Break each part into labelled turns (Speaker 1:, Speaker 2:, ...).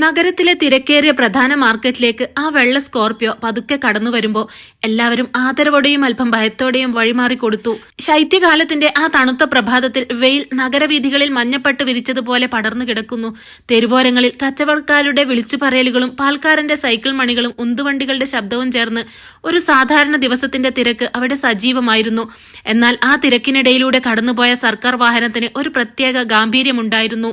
Speaker 1: നഗരത്തിലെ തിരക്കേറിയ പ്രധാന മാർക്കറ്റിലേക്ക് ആ വെള്ള സ്കോർപ്പിയോ പതുക്കെ കടന്നു വരുമ്പോൾ എല്ലാവരും ആദരവോടെയും അല്പം ഭയത്തോടെയും വഴിമാറി കൊടുത്തു. ശൈത്യകാലത്തിന്റെ ആ തണുത്ത പ്രഭാതത്തിൽ വെയിൽ നഗരവീഥികളിൽ മഞ്ഞപ്പട്ട് വിരിച്ചതുപോലെ പടർന്നു കിടക്കുന്നു. തെരുവോരങ്ങളിൽ കച്ചവടക്കാരുടെ വിളിച്ചുപറയലുകളും പാൽക്കാരന്റെ സൈക്കിൾ മണികളും ഉന്തുവണ്ടികളുടെ ശബ്ദവും ചേർന്ന് ഒരു സാധാരണ ദിവസത്തിന്റെ തിരക്ക് അവിടെ സജീവമായിരുന്നു. എന്നാൽ ആ തിരക്കിനിടയിലൂടെ കടന്നുപോയ സർക്കാർ വാഹനത്തിന് ഒരു പ്രത്യേക ഗാംഭീര്യമുണ്ടായിരുന്നു.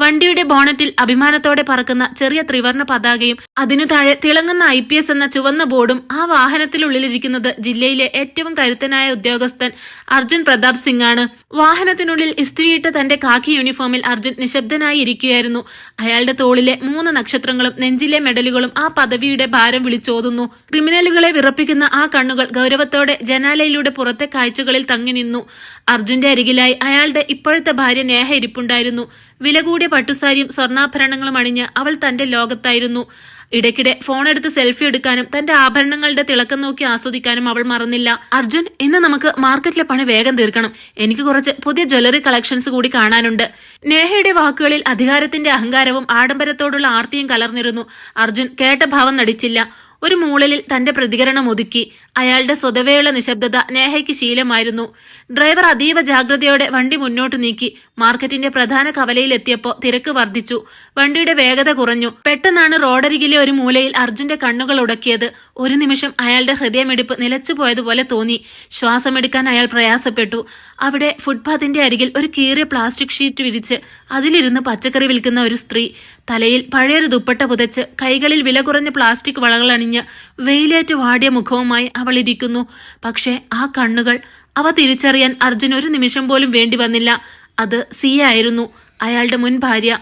Speaker 1: വണ്ടിയുടെ ബോണറ്റിൽ അഭിമാനത്തോടെ പറക്കുന്ന ചെറിയ ത്രിവർണ പതാകയും അതിനു താഴെ തിളങ്ങുന്ന ഐ പി എസ് എന്ന ചുവന്ന ബോർഡും ആ വാഹനത്തിനുള്ളിലിരിക്കുന്നത് ജില്ലയിലെ ഏറ്റവും കരുത്തനായ ഉദ്യോഗസ്ഥൻ അർജുൻ പ്രതാപ് സിംഗ് ആണ് വാഹനത്തിനുള്ളിൽ ഇസ്തിരിയിട്ട തന്റെ കാക്കി യൂണിഫോമിൽ അർജുൻ നിശബ്ദനായി ഇരിക്കുകയായിരുന്നു. അയാളുടെ തോളിലെ മൂന്ന് നക്ഷത്രങ്ങളും നെഞ്ചിലെ മെഡലുകളും ആ പദവിയുടെ ഭാരം വിളിച്ചോതുന്നു. ക്രിമിനലുകളെ വിറപ്പിക്കുന്ന ആ കണ്ണുകൾ ഗൗരവത്തോടെ ജനാലയിലൂടെ പുറത്തെ കാഴ്ചകളിൽ തങ്ങി നിന്നു. അർജുന്റെ അരികിലായി അയാളുടെ ഇപ്പോഴത്തെ ഭാര്യ നേഹ ഇരിപ്പുണ്ടായിരുന്നു. വില കൂടിയ പട്ടുസാരിയും സ്വർണാഭരണങ്ങളും അണിഞ്ഞ് അവൾ തന്റെ ലോകത്തായിരുന്നു. ഇടയ്ക്കിടെ ഫോൺ എടുത്ത് സെൽഫി എടുക്കാനും തന്റെ ആഭരണങ്ങളുടെ തിളക്കം നോക്കി ആസ്വദിക്കാനും അവൾ മറന്നില്ല. അർജുൻ ഇന്ന് നമുക്ക് മാർക്കറ്റിലെ പണി വേഗം തീർക്കണം. എനിക്ക് കുറച്ച് പുതിയ ജ്വല്ലറി കളക്ഷൻസ് കൂടി കാണാനുണ്ട്. നേഹയുടെ വാക്കുകളിൽ അധികാരത്തിന്റെ അഹങ്കാരവും ആഡംബരത്തോടുള്ള ആർത്തിയും കലർന്നിരുന്നു. അർജുൻ കേട്ട ഭാവം നടിച്ചില്ല. ഒരു മൂളലിൽ തന്റെ പ്രതികരണം ഒതുക്കി അയാളുടെ സ്വതവേയുള്ള നിശബ്ദത നേഹയ്ക്ക് ശീലമായിരുന്നു. ഡ്രൈവർ അതീവ ജാഗ്രതയോടെ വണ്ടി മുന്നോട്ട് നീക്കി മാർക്കറ്റിന്റെ പ്രധാന കവലയിലെത്തിയപ്പോൾ തിരക്ക് വർദ്ധിച്ചു. വണ്ടിയുടെ വേഗത കുറഞ്ഞു. പെട്ടെന്നാണ് റോഡരികിലെ ഒരു മൂലയിൽ അർജുന്റെ കണ്ണുകൾ ഉടക്കിയത്. ഒരു നിമിഷം അയാളുടെ ഹൃദയമിടിപ്പ് നിലച്ചുപോയതുപോലെ തോന്നി. ശ്വാസമെടുക്കാൻ അയാൾ പ്രയാസപ്പെട്ടു. അവിടെ ഫുട്പാത്തിന്റെ അരികിൽ ഒരു കീറിയ പ്ലാസ്റ്റിക് ഷീറ്റ് വിരിച്ച് അതിലിരുന്ന് പച്ചക്കറി വിൽക്കുന്ന ഒരു സ്ത്രീ. തലയിൽ പഴയൊരു ദുപ്പട്ട പുതച്ച് കൈകളിൽ വില കുറഞ്ഞ പ്ലാസ്റ്റിക് വളകൾ അണിഞ്ഞ് വെയിലേറ്റ് വാടിയ മുഖവുമായി അവൾ ഇരിക്കുന്നു. പക്ഷേ ആ കണ്ണുകൾ അവ തിരിച്ചറിയാൻ അർജുൻ ഒരു നിമിഷം പോലും വേണ്ടി വന്നില്ല. അത് സിയ ആയിരുന്നു. അയാളുടെ മുൻ ഭാര്യ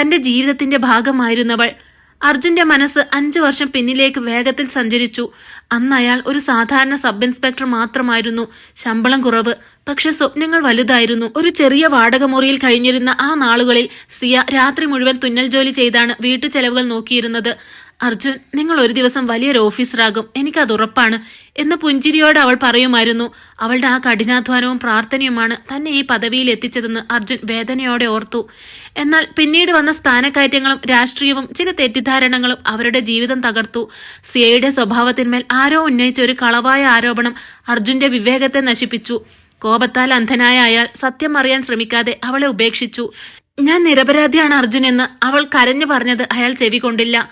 Speaker 1: തന്റെ ജീവിതത്തിന്റെ ഭാഗമായിരുന്നവൾ. അർജുന്റെ മനസ്സ് അഞ്ചു വർഷം പിന്നിലേക്ക് വേഗത്തിൽ സഞ്ചരിച്ചു. അന്ന് അയാൾ ഒരു സാധാരണ സബ് ഇൻസ്പെക്ടർ മാത്രമായിരുന്നു. ശമ്പളം കുറവ് പക്ഷെ സ്വപ്നങ്ങൾ വലുതായിരുന്നു. ഒരു ചെറിയ വാടക മുറിയിൽ കഴിഞ്ഞിരുന്ന ആ നാളുകളിൽ സിയ രാത്രി മുഴുവൻ തുന്നൽ ജോലി ചെയ്താണ് വീട്ടു ചെലവുകൾ നോക്കിയിരുന്നത്. അർജുൻ നിങ്ങൾ ഒരു ദിവസം വലിയൊരു ഓഫീസറാകും. എനിക്കത് ഉറപ്പാണ് എന്ന് പുഞ്ചിരിയോട് അവൾ പറയുമായിരുന്നു. അവളുടെ ആ കഠിനാധ്വാനവും പ്രാർത്ഥനയുമാണ് തന്നെ ഈ പദവിയിൽ എത്തിച്ചതെന്ന് അർജുൻ വേദനയോടെ ഓർത്തു. എന്നാൽ പിന്നീട് വന്ന സ്ഥാനക്കയറ്റങ്ങളും രാഷ്ട്രീയവും ചില തെറ്റിദ്ധാരണകളും അവരുടെ ജീവിതം തകർത്തു. സിയയുടെ സ്വഭാവത്തിന്മേൽ ആരോ ഉന്നയിച്ച ഒരു കളവായ ആരോപണം അർജുന്റെ വിവേകത്തെ നശിപ്പിച്ചു. കോപത്താൽ അന്ധനായ അയാൾ സത്യം അറിയാൻ ശ്രമിക്കാതെ അവളെ ഉപേക്ഷിച്ചു. ഞാൻ നിരപരാധിയാണ് അർജുൻ എന്ന് അവൾ കരഞ്ഞു പറഞ്ഞത് അയാൾ ചെവികൊണ്ടില്ല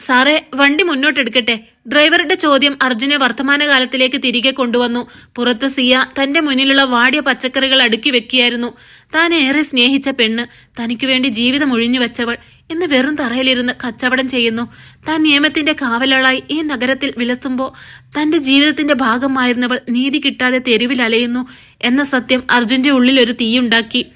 Speaker 1: സാറേ വണ്ടി മുന്നോട്ടെടുക്കട്ടെ. ഡ്രൈവറുടെ ചോദ്യം അർജുനെ വർത്തമാനകാലത്തിലേക്ക് തിരികെ കൊണ്ടുവന്നു. പുറത്ത് സിയ തന്റെ മുന്നിലുള്ള വാടിയ പച്ചക്കറികൾ അടുക്കി വെക്കിയായിരുന്നു താൻ ഏറെ സ്നേഹിച്ച പെണ്ണ് തനിക്ക് വേണ്ടി ജീവിതം ഒഴിഞ്ഞു വെച്ചവൾ ഇന്ന് വെറും തറയിലിരുന്ന് കച്ചവടം ചെയ്യുന്നു. താൻ നിയമത്തിന്റെ കാവലാളായി ഈ നഗരത്തിൽ വിലസുമ്പോൾ തന്റെ ജീവിതത്തിന്റെ ഭാഗമായിരുന്നവൾ നീതി കിട്ടാതെ തെരുവിൽ അലയുന്നു എന്ന സത്യം അർജുന്റെ ഉള്ളിൽ ഒരു തീയുണ്ടാക്കി.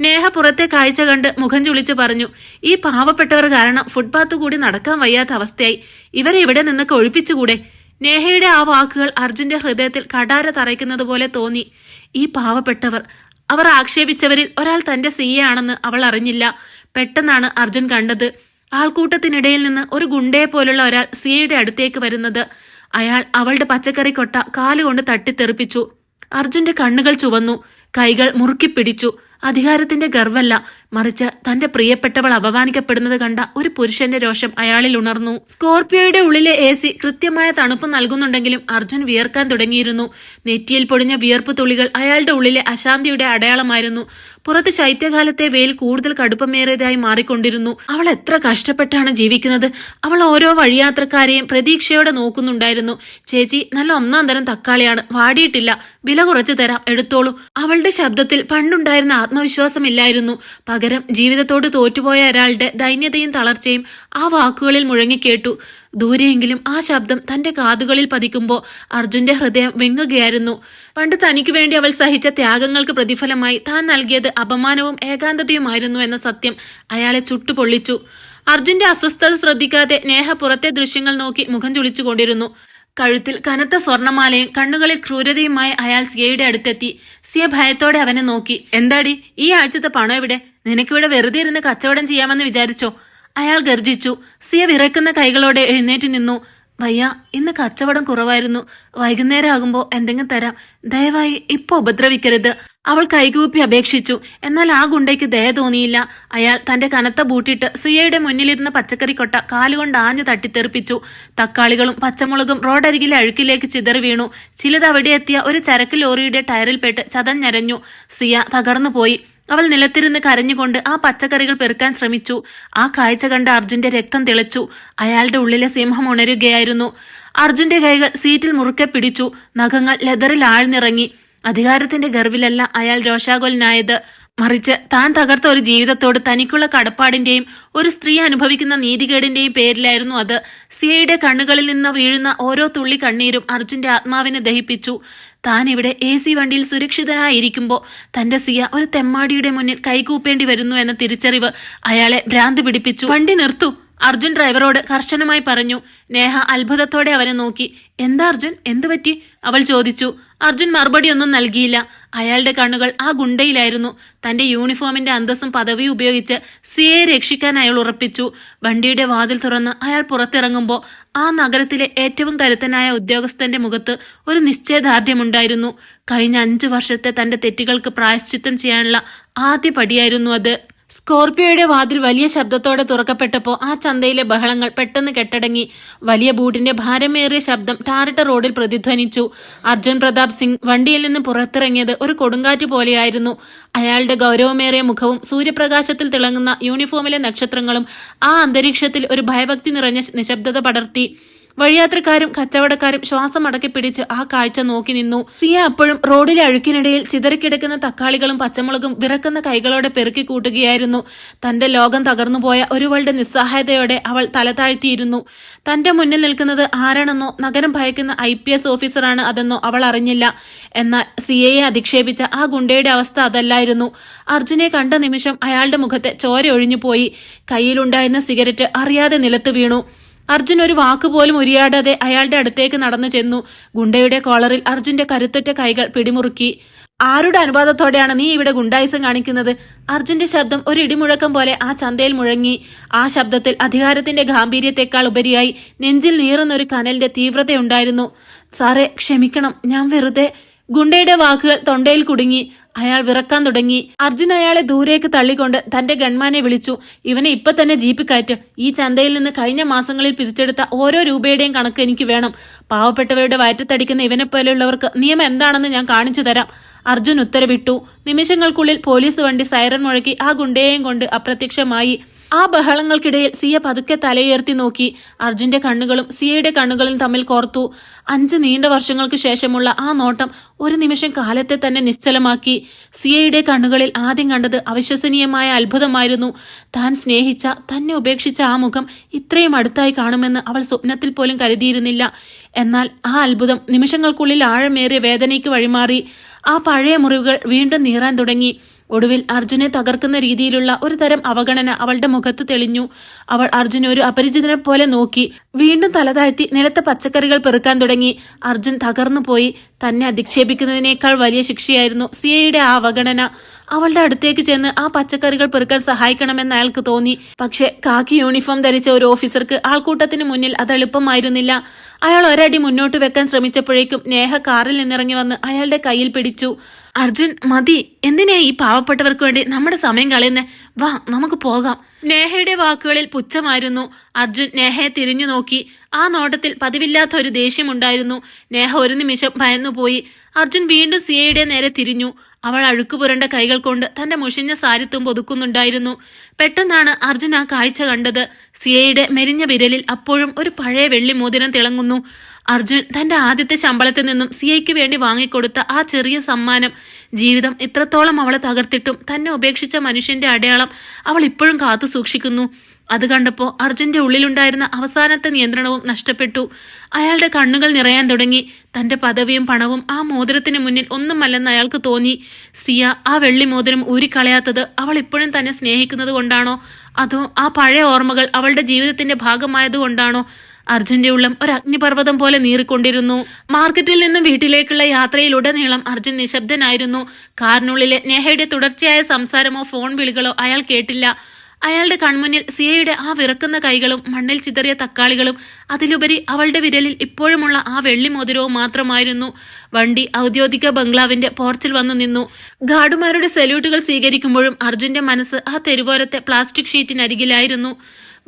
Speaker 1: നേഹ പുറത്തെ കാഴ്ച കണ്ട് മുഖം ചുളിച്ചു പറഞ്ഞു ഈ പാവപ്പെട്ടവർ കാരണം ഫുട്പാത്ത് കൂടി നടക്കാൻ വയ്യാത്ത അവസ്ഥയായി. ഇവരെ ഇവിടെ നിന്നൊക്കെ ഒഴിപ്പിച്ചുകൂടെ? നേഹയുടെ ആ വാക്കുകൾ അർജുന്റെ ഹൃദയത്തിൽ കടാര തറയ്ക്കുന്നത് പോലെ തോന്നി. ഈ പാവപ്പെട്ടവർ അവർ ആക്ഷേപിച്ചവരിൽ ഒരാൾ തന്റെ സിയയാണെന്ന് അവൾ അറിഞ്ഞില്ല. പെട്ടെന്നാണ് അർജുൻ കണ്ടത്. ആൾക്കൂട്ടത്തിനിടയിൽ നിന്ന് ഒരു ഗുണ്ടയെ പോലുള്ള ഒരാൾ സിയയുടെ അടുത്തേക്ക് വരുന്നത്. അയാൾ അവളുടെ പച്ചക്കറി കൊട്ട കാലുകൊണ്ട് തട്ടിത്തെറിപ്പിച്ചു. അർജുന്റെ കണ്ണുകൾ ചുവന്നു. കൈകൾ മുറുക്കി പിടിച്ചു. അധികാരത്തിന്റെ ഗർവല്ല മറിച്ച് തന്റെ പ്രിയപ്പെട്ടവൾ അപമാനിക്കപ്പെടുന്നത് കണ്ട ഒരു പുരുഷന്റെ രോഷം അയാളിൽ ഉണർന്നു. സ്കോർപിയോയുടെ ഉള്ളിലെ എ സി കൃത്യമായ തണുപ്പ് നൽകുന്നുണ്ടെങ്കിലും അർജുൻ വിയർക്കാൻ തുടങ്ങിയിരുന്നു. നെറ്റിയിൽ പൊടിഞ്ഞ വിയർപ്പ് തുള്ളികൾ അയാളുടെ ഉള്ളിലെ അശാന്തിയുടെ അടയാളമായിരുന്നു. പുറത്ത് ശൈത്യകാലത്തെ വെയിൽ കൂടുതൽ കടുപ്പമേറിയതായി മാറിക്കൊണ്ടിരുന്നു. അവൾ എത്ര കഷ്ടപ്പെട്ടാണ് ജീവിക്കുന്നത്? അവൾ ഓരോ വഴിയാത്രക്കാരെയും പ്രതീക്ഷയോടെ നോക്കുന്നുണ്ടായിരുന്നു. ചേച്ചി നല്ല ഒന്നാം തരം തക്കാളിയാണ്. വാടിയിട്ടില്ല. വില കുറച്ചു തരാം. എടുത്തോളൂ. അവളുടെ ശബ്ദത്തിൽ പണ്ടുണ്ടായിരുന്ന ആത്മവിശ്വാസമില്ലായിരുന്നു പകരം ജീവിതത്തോട് തോറ്റുപോയ ഒരാളുടെ ദൈന്യതയും തളർച്ചയും ആ വാക്കുകളിൽ മുഴങ്ങിക്കേട്ടു ദൂരെയെങ്കിലും ആ ശബ്ദം തന്റെ കാതുകളിൽ പതിക്കുമ്പോൾ അർജുന്റെ ഹൃദയം വിങ്ങുകയായിരുന്നു. പണ്ട് തനിക്ക് വേണ്ടി അവൾ സഹിച്ച ത്യാഗങ്ങൾക്ക് പ്രതിഫലമായി താൻ നൽകിയത് അപമാനവും ഏകാന്തതയുമായിരുന്നു എന്ന സത്യം അയാളെ ചുട്ടുപൊള്ളിച്ചു. അർജുന്റെ അസ്വസ്ഥത ശ്രദ്ധിക്കാതെ നേഹ പുറത്തെ ദൃശ്യങ്ങൾ നോക്കി മുഖം ചുളിച്ചുകൊണ്ടിരുന്നു. കഴുത്തിൽ കനത്ത സ്വർണമാലയും കണ്ണുകളിൽ ക്രൂരതയുമായി അയാൾ സിയയുടെ അടുത്തെത്തി. സിയ ഭയത്തോടെ അവനെ നോക്കി. എന്താടി? ഈ ആഴ്ചത്തെ പണം എവിടെ? നിനക്കിവിടെ വെറുതെ ഇരുന്ന് കച്ചവടം ചെയ്യാമെന്ന് വിചാരിച്ചോ? അയാൾ ഗർജിച്ചു. സിയ വിറക്കുന്ന കൈകളോടെ എഴുന്നേറ്റ് നിന്നു. വയ്യ ഇന്ന് കച്ചവടം കുറവായിരുന്നു. വൈകുന്നേരം ആകുമ്പോൾ എന്തെങ്കിലും തരാം. ദയവായി ഇപ്പൊ ഉപദ്രവിക്കരുത്. അവൾ കൈകൂപ്പി അപേക്ഷിച്ചു. എന്നാൽ ആ ഗുണ്ടയ്ക്ക് ദയ തോന്നിയില്ല. അയാൾ തന്റെ കനത്ത ബൂട്ടിട്ട് സിയയുടെ മുന്നിലിരുന്ന പച്ചക്കറി കൊട്ട കാലുകൊണ്ട് ആഞ്ഞു തട്ടിത്തെറിപ്പിച്ചു. തക്കാളികളും പച്ചമുളകും റോഡരികിലെ അഴുക്കിലേക്ക് ചിതറി വീണു. ചിലത് അവിടെ എത്തിയ ഒരു ചരക്ക് ലോറിയുടെ ടയറിൽപ്പെട്ട് ചതഞ്ഞരഞ്ഞു. സിയ തകർന്നു പോയി അവൾ നിലത്തിരുന്ന് കരഞ്ഞുകൊണ്ട് ആ പച്ചക്കറികൾ പെറുക്കാൻ ശ്രമിച്ചു. ആ കാഴ്ച കണ്ട അർജുന്റെ രക്തം തിളച്ചു. അയാളുടെ ഉള്ളിലെ സിംഹം ഉണരുകയായിരുന്നു. അർജുന്റെ കൈകൾ സീറ്റിൽ മുറുക്കെ പിടിച്ചു. നഖങ്ങൾ ലെതറിൽ ആഴ്ന്നിറങ്ങി. അധികാരത്തിന്റെ ഗർവിലല്ല അയാൾ രോഷാകുലനായത്. മറിച്ച് താൻ തകർത്ത ഒരു ജീവിതത്തോട് തനിക്കുള്ള കടപ്പാടിന്റെയും ഒരു സ്ത്രീ അനുഭവിക്കുന്ന നീതികേടിന്റെയും പേരിലായിരുന്നു അത്. സിയയുടെ കണ്ണുകളിൽ നിന്ന് വീഴുന്ന ഓരോ തുള്ളി കണ്ണീരും അർജുന്റെ ആത്മാവിനെ ദഹിപ്പിച്ചു. താൻ ഇവിടെ എ സി വണ്ടിയിൽ സുരക്ഷിതനായിരിക്കുമ്പോൾ തന്റെ സിയ ഒരു തെമ്മാടിയുടെ മുന്നിൽ കൈകൂപ്പേണ്ടി വരുന്നു എന്ന തിരിച്ചറിവ് അയാളെ ഭ്രാന്ത് പിടിപ്പിച്ചു. വണ്ടി നിർത്തു അർജുൻ ഡ്രൈവറോട് കർശനമായി പറഞ്ഞു. നേഹ അത്ഭുതത്തോടെ അവനെ നോക്കി. എന്താ അർജുൻ? എന്തു പറ്റി? അവൾ ചോദിച്ചു. അർജുൻ മറുപടിയൊന്നും നൽകിയില്ല. അയാളുടെ കണ്ണുകൾ ആ ഗുണ്ടയിലായിരുന്നു. തന്റെ യൂണിഫോമിന്റെ അന്തസ്സും പദവിയും ഉപയോഗിച്ച് സിയെ രക്ഷിക്കാൻ അയാൾ ഉറപ്പിച്ചു. വണ്ടിയുടെ വാതിൽ തുറന്ന് അയാൾ പുറത്തിറങ്ങുമ്പോൾ ആ നഗരത്തിലെ ഏറ്റവും കരുത്തനായ ഉദ്യോഗസ്ഥന്റെ മുഖത്ത് ഒരു നിശ്ചയദാർഢ്യമുണ്ടായിരുന്നു. കഴിഞ്ഞ അഞ്ചു വർഷത്തെ തന്റെ തെറ്റുകൾക്ക് പ്രായശ്ചിത്തം ചെയ്യാനുള്ള ആദ്യ പടിയായിരുന്നു അത്. സ്കോർപിയോയുടെ വാതിൽ വലിയ ശബ്ദത്തോടെ തുറക്കപ്പെട്ടപ്പോൾ ആ ചന്തയിലെ ബഹളങ്ങൾ പെട്ടെന്ന് കെട്ടടങ്ങി. വലിയ ബൂട്ടിന്റെ ഭാരമേറിയ ശബ്ദം ടാറിട്ട റോഡിൽ പ്രതിധ്വനിച്ചു. അർജുൻ പ്രതാപ് സിംഗ് വണ്ടിയിൽ നിന്ന് പുറത്തിറങ്ങിയത് ഒരു കൊടുങ്കാറ്റ് പോലെയായിരുന്നു. അയാളുടെ ഗൗരവമേറിയ മുഖവും സൂര്യപ്രകാശത്തിൽ തിളങ്ങുന്ന യൂണിഫോമിലെ നക്ഷത്രങ്ങളും ആ അന്തരീക്ഷത്തിൽ ഒരു ഭയഭക്തി നിറഞ്ഞ നിശബ്ദത പടർത്തി. വഴിയാത്രക്കാരും കച്ചവടക്കാരും ശ്വാസം അടക്കി പിടിച്ച് ആ കാഴ്ച നോക്കി നിന്നു. സിയ അപ്പോഴും റോഡിലെ അഴുക്കിനിടയിൽ ചിതറിക്കിടക്കുന്ന തക്കാളികളും പച്ചമുളകും വിറക്കുന്ന കൈകളോടെ പെറുക്കി കൂട്ടുകയായിരുന്നു. തന്റെ ലോകം തകർന്നുപോയ ഒരുവളുടെ നിസ്സഹായതയോടെ അവൾ തല താഴ്ത്തിയിരുന്നു. തന്റെ മുന്നിൽ നിൽക്കുന്നത് ആരാണെന്നോ നഗരം ഭയക്കുന്ന ഐ പി എസ് ഓഫീസറാണ് അതെന്നോ അവൾ അറിഞ്ഞില്ല. എന്നാൽ സിയയെ അധിക്ഷേപിച്ച ആ ഗുണ്ടയുടെ അവസ്ഥ അതല്ലായിരുന്നു. അർജുനെ കണ്ട നിമിഷം അയാളുടെ മുഖത്തെ ചോര ഒഴിഞ്ഞുപോയി. കയ്യിലുണ്ടായിരുന്ന സിഗരറ്റ് അറിയാതെ നിലത്ത് വീണു. അർജുൻ ഒരു വാക്കുപോലും ഉരിയാടാതെ അയാളുടെ അടുത്തേക്ക് നടന്നു ചെന്നു. ഗുണ്ടയുടെ കോളറിൽ അർജുന്റെ കരുത്തറ്റ കൈകൾ പിടിമുറുക്കി. ആരുടെ അനുവാദത്തോടെയാണ് നീ ഇവിടെ ഗുണ്ടായിസം കാണിക്കുന്നത്? അർജുന്റെ ശബ്ദം ഒരു ഇടിമുഴക്കം പോലെ ആ ചന്തയിൽ മുഴങ്ങി. ആ ശബ്ദത്തിൽ അധികാരത്തിന്റെ ഗാംഭീര്യത്തെക്കാൾ ഉപരിയായി നെഞ്ചിൽ നീറുന്ന ഒരു കനലിന്റെ തീവ്രതയുണ്ടായിരുന്നു. സാറേ ക്ഷമിക്കണം. ഞാൻ വെറുതെ. ഗുണ്ടയുടെ വാക്കുകൾ തൊണ്ടയിൽ കുടുങ്ങി. അയാൾ വിറക്കാൻ തുടങ്ങി. അർജുൻ അയാളെ ദൂരേക്ക് തള്ളിക്കൊണ്ട് തന്റെ ഗൺമാനെ വിളിച്ചു. ഇവനെ ഇപ്പൊ തന്നെ ജീപ്പ് കയറ്റ് ഈ ചന്തയിൽ നിന്ന് കഴിഞ്ഞ മാസങ്ങളിൽ പിരിച്ചെടുത്ത ഓരോ രൂപയുടെയും കണക്ക് എനിക്ക് വേണം. പാവപ്പെട്ടവരുടെ വയറ്റത്തടിക്കുന്ന ഇവനെ പോലെയുള്ളവർക്ക് നിയമം എന്താണെന്ന് ഞാൻ കാണിച്ചു തരാം. അർജുൻ ഉത്തരവിട്ടു. നിമിഷങ്ങൾക്കുള്ളിൽ പോലീസ് വണ്ടി സൈറൺ മുഴക്കി ആ ഗുണ്ടയെയും കൊണ്ട് അപ്രത്യക്ഷമായി. ആ ബഹളങ്ങൾക്കിടയിൽ സിയ പതുക്കെ തലയുയർത്തി നോക്കി. അർജുന്റെ കണ്ണുകളും സിയയുടെ കണ്ണുകളും തമ്മിൽ കോർത്തു. അഞ്ച് നീണ്ട വർഷങ്ങൾക്ക് ശേഷമുള്ള ആ നോട്ടം ഒരു നിമിഷം കാലത്തെ തന്നെ നിശ്ചലമാക്കി. സിയയുടെ കണ്ണുകളിൽ ആദ്യം കണ്ടത് അവിശ്വസനീയമായ അത്ഭുതമായിരുന്നു. താൻ സ്നേഹിച്ച തന്നെ ഉപേക്ഷിച്ച ആ മുഖം ഇത്രയും അടുത്തായി കാണുമെന്ന് അവൾ സ്വപ്നത്തിൽ പോലും കരുതിയിരുന്നില്ല. എന്നാൽ ആ അത്ഭുതം നിമിഷങ്ങൾക്കുള്ളിൽ ആഴമേറിയ വേദനയ്ക്ക് വഴിമാറി. ആ പഴയ മുറിവുകൾ വീണ്ടും നീറാൻ തുടങ്ങി. ഒടുവിൽ അർജുനെ തകർക്കുന്ന രീതിയിലുള്ള ഒരു തരം അവഗണന അവളുടെ മുഖത്ത് തെളിഞ്ഞു. അവൾ അർജുനെ ഒരു അപരിചിതനെ പോലെ നോക്കി. വീണ്ടും തലതാഴ്ത്തി നിലത്തെ പച്ചക്കറികൾ പെറുക്കാൻ തുടങ്ങി. അർജുൻ തകർന്നു പോയി തന്നെ അധിക്ഷേപിക്കുന്നതിനേക്കാൾ വലിയ ശിക്ഷയായിരുന്നു സിയയുടെ ആ അവഗണന. അവളുടെ അടുത്തേക്ക് ചെന്ന് ആ പച്ചക്കറികൾ പെറുക്കാൻ സഹായിക്കണമെന്ന് അയാൾക്ക് തോന്നി. പക്ഷെ കാക്കി യൂണിഫോം ധരിച്ച ഒരു ഓഫീസർക്ക് ആൾക്കൂട്ടത്തിന് മുന്നിൽ അത് എളുപ്പമായിരുന്നില്ല. അയാൾ ഒരടി മുന്നോട്ട് വെക്കാൻ ശ്രമിച്ചപ്പോഴേക്കും നേഹ കാറിൽ നിന്നിറങ്ങി വന്ന് അയാളുടെ കയ്യിൽ പിടിച്ചു. അർജുൻ മതി. എന്തിനാ ഈ പാവപ്പെട്ടവർക്ക് വേണ്ടി നമ്മുടെ സമയം കളയുന്നേ? വാ നമുക്ക് പോകാം. നേഹയുടെ വാക്കുകളിൽ പുച്ഛമായിരുന്നു. അർജുൻ നേഹയെ തിരിഞ്ഞു നോക്കി. ആ നോട്ടത്തിൽ പതിവില്ലാത്ത ഒരു ദേഷ്യമുണ്ടായിരുന്നു. നേഹ ഒരു നിമിഷം ഭയന്നുപോയി. അർജുൻ വീണ്ടും സിയയുടെ നേരെ തിരിഞ്ഞു. അവൾ അഴുക്കുപുരണ്ട കൈകൾ കൊണ്ട് തന്റെ മുഷിഞ്ഞ സാരിത്തും പൊതുക്കുന്നുണ്ടായിരുന്നു പെട്ടെന്നാണ് അർജുൻ ആ കാഴ്ച കണ്ടത്. സിയയുടെ മെരിഞ്ഞ വിരലിൽ അപ്പോഴും ഒരു പഴയ വെള്ളി മോതിരം തിളങ്ങുന്നു. അർജുൻ തന്റെ ആദ്യത്തെ ശമ്പളത്തിൽ നിന്നും സിയയ്ക്ക് വേണ്ടി വാങ്ങിക്കൊടുത്ത ആ ചെറിയ സമ്മാനം ജീവിതം ഇത്രത്തോളം അവളെ തകർത്തിട്ടും തന്നെ ഉപേക്ഷിച്ച മനുഷ്യന്റെ അടയാളം അവൾ ഇപ്പോഴും കാത്തു സൂക്ഷിക്കുന്നു. അത് കണ്ടപ്പോൾ അർജുന്റെ ഉള്ളിലുണ്ടായിരുന്ന അവസാനത്തെ നിയന്ത്രണവും നഷ്ടപ്പെട്ടു. അയാളുടെ കണ്ണുകൾ നിറയാൻ തുടങ്ങി. തന്റെ പദവിയും പണവും ആ മോതിരത്തിന് മുന്നിൽ ഒന്നുമല്ലെന്ന് അയാൾക്ക് തോന്നി. സിയ ആ വെള്ളി മോതിരം ഊരിക്കളയാത്തത് അവൾ ഇപ്പോഴും തന്നെ സ്നേഹിക്കുന്നത് കൊണ്ടാണോ? അതോ ആ പഴയ ഓർമ്മകൾ അവളുടെ ജീവിതത്തിന്റെ ഭാഗമായത് കൊണ്ടാണോ? അർജുന്റെ ഉള്ളം ഒരു അഗ്നിപർവതം പോലെ നീറിക്കൊണ്ടിരുന്നു. മാർക്കറ്റിൽ നിന്നും വീട്ടിലേക്കുള്ള യാത്രയിലുടനീളം അർജുൻ നിശബ്ദനായിരുന്നു. കാറിനുള്ളിലെ നേഹയുടെ തുടർച്ചയായ സംസാരമോ ഫോൺ വിളികളോ അയാൾ കേട്ടില്ല. അയാളുടെ കൺമുന്നിൽ സിയയുടെ ആ വിറക്കുന്ന കൈകളും മണ്ണിൽ ചിതറിയ തക്കാളികളും അതിലുപരി അവളുടെ വിരലിൽ ഇപ്പോഴുമുള്ള ആ വെള്ളി മോതിരവും മാത്രമായിരുന്നു. വണ്ടി ഔദ്യോഗിക ബംഗ്ലാവിന്റെ പോർച്ചിൽ വന്നു നിന്നു. ഗാർഡുമാരുടെ സല്യൂട്ടുകൾ സ്വീകരിക്കുമ്പോഴും അർജുന്റെ മനസ്സ് ആ തെരുവോരത്തെ പ്ലാസ്റ്റിക് ഷീറ്റിനരികിലായിരുന്നു.